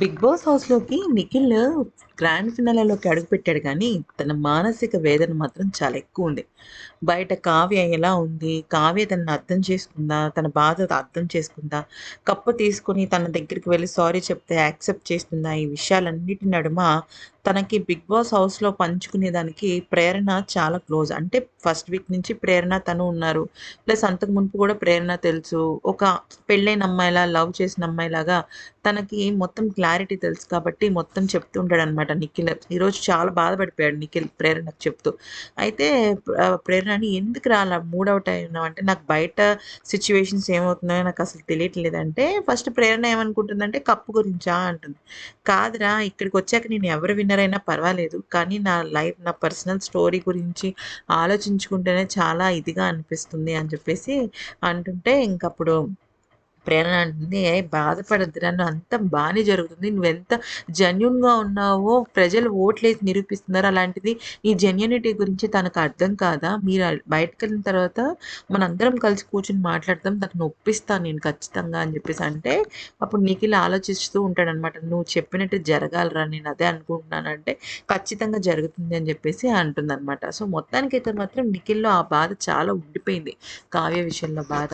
Big boss హౌస్‌లోకి Nikhil grand ఫినాలలోకి అడుగుపెట్టాడు కానీ తన మానసిక వేదన మాత్రం చాలా ఎక్కువ ఉంది బయట కావ్య ఎలా ఉంది? కావ్య తనని అర్థం చేసుకుందా? తన బాధ అర్థం చేసుకుందా? కప్పు తీసుకొని తన దగ్గరికి వెళ్ళి సారీ చెప్తే యాక్సెప్ట్ చేస్తుందా? ఈ విషయాలన్నిటి నడుమ తనకి బిగ్ బాస్ హౌస్‌లో పంచుకునేదానికి ప్రేరణ చాలా క్లోజ్. అంటే ఫస్ట్ వీక్ నుంచి ప్రేరణ తను ఉన్నారు. ప్లస్ అంతకు మునుపు కూడా ప్రేరణ తెలుసు. ఒక పెళ్ళైన అమ్మాయిలా, లవ్ చేసిన అమ్మాయిలాగా తనకి మొత్తం క్లారిటీ తెలుసు కాబట్టి మొత్తం చెప్తూ ఉంటాడనమాట నిఖిల్. ఈరోజు చాలా బాధపడిపోయాడు నిఖిల్ ప్రేరణకు చెప్తూ. అయితే ప్రేరణని "ఎందుకురా రాలా మూడ్ అవుట్ అయినావు" అంటే "నాకు బయట సిచ్యువేషన్స్ ఏమవుతున్నాయో అసలు తెలియట్లేదంటే" ఫస్ట్ ప్రేరణ ఏమనుకుంటుందంటే కప్పు గురించా అంటుంది. కాదురా ఇక్కడికి వచ్చాక నేను ఎవరు విన్నర్ అయినా పర్వాలేదు. కానీ నా లైఫ్ నా పర్సనల్ స్టోరీ గురించి ఆలోచించుకుంటేనే చాలా ఇదిగా అనిపిస్తుంది అని చెప్పేసి అంటుంటే ఇంకప్పుడు ప్రేరణ అంటుంది "ఏ బాధపడొద్దురా నువ్వు అంతా బానే జరుగుతుంది. నువ్వెంత జెన్యున్గా ఉన్నావో ప్రజలు ఓట్లేసి నిరూపిస్తున్నారు. అలాంటిది నీ జెన్యునిటీ గురించి తనకు అర్థం కాదా? మీరు బయటకు బయటికెళ్ళిన తర్వాత మనందరం కలిసి కూర్చుని మాట్లాడదాం. తనకు ఒప్పిస్తాను నేను ఖచ్చితంగా" అని చెప్పేసి అంటే అప్పుడు నిఖిల్ ఆలోచిస్తూ ఉంటాడనమాట. "నువ్వు చెప్పినట్టు జరగాలిరా నేను అదే అనుకుంటున్నాను" అంటే ఖచ్చితంగా జరుగుతుంది అని చెప్పేసి అంటుందనమాట. సో మొత్తానికైతే మాత్రం నిఖిల్‌లో ఆ బాధ చాలా ఉండిపోయింది. కావ్య విషయంలో బాధ.